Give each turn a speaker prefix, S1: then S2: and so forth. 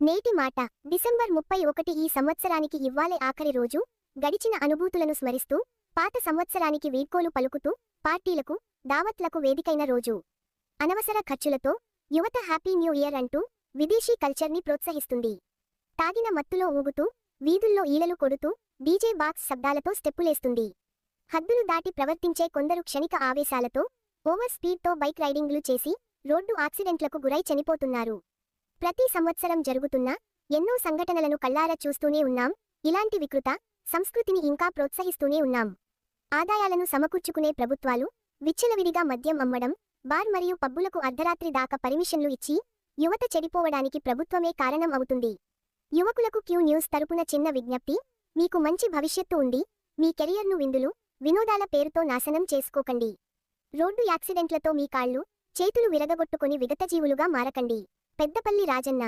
S1: నేటి మాట. డిసెంబర్ ముప్పై ఒకటి ఈ సంవత్సరానికి ఇవ్వాలే ఆఖరి రోజు. గడిచిన అనుభూతులను స్మరిస్తూ పాత సంవత్సరానికి వీడ్కోలు పలుకుతూ పార్టీలకు దావత్లకు వేదికైన రోజు. అనవసర ఖర్చులతో యువత హ్యాపీ న్యూ ఇయర్ అంటూ విదేశీ కల్చర్ని ప్రోత్సహిస్తుంది. తాగిన మత్తులో ఊగుతూ వీధుల్లో ఈలలు కొడుతూ డీజే బాక్స్ శబ్దాలతో స్టెప్పులేస్తుంది. హద్దులు దాటి ప్రవర్తించే కొందరు క్షణిక ఆవేశాలతో ఓవర్ స్పీడ్తో బైక్ రైడింగ్లు చేసి రోడ్డు యాక్సిడెంట్లకు గురై చనిపోతున్నారు. ప్రతి సంవత్సరం జరుగుతున్న ఎన్నో సంఘటనలను కళ్ళారా చూస్తూనే ఉన్నాం. ఇలాంటి వికృత సంస్కృతిని ఇంకా ప్రోత్సహిస్తూనే ఉన్నాం. ఆదాయాలను సమకూర్చుకునే ప్రభుత్వాలు విచ్చలవిడిగా మద్యం అమ్మడం బార్ మరియు పబ్బులకు అర్ధరాత్రి దాకా పర్మిషన్లు ఇచ్చి యువత చెడిపోవడానికి ప్రభుత్వమే కారణం అవుతుంది. యువకులకు క్యూ న్యూస్ తరపున చిన్న విజ్ఞప్తి మీకు మంచి భవిష్యత్తు ఉంది మీ కెరియర్ను విందులు వినోదాల పేరుతో నాశనం చేసుకోకండి. రోడ్డు యాక్సిడెంట్లతో మీ కాళ్ళు చేతులు విరగగొట్టుకుని విగతజీవులుగా మారకండి. పెద్దపల్లి రాజన్న.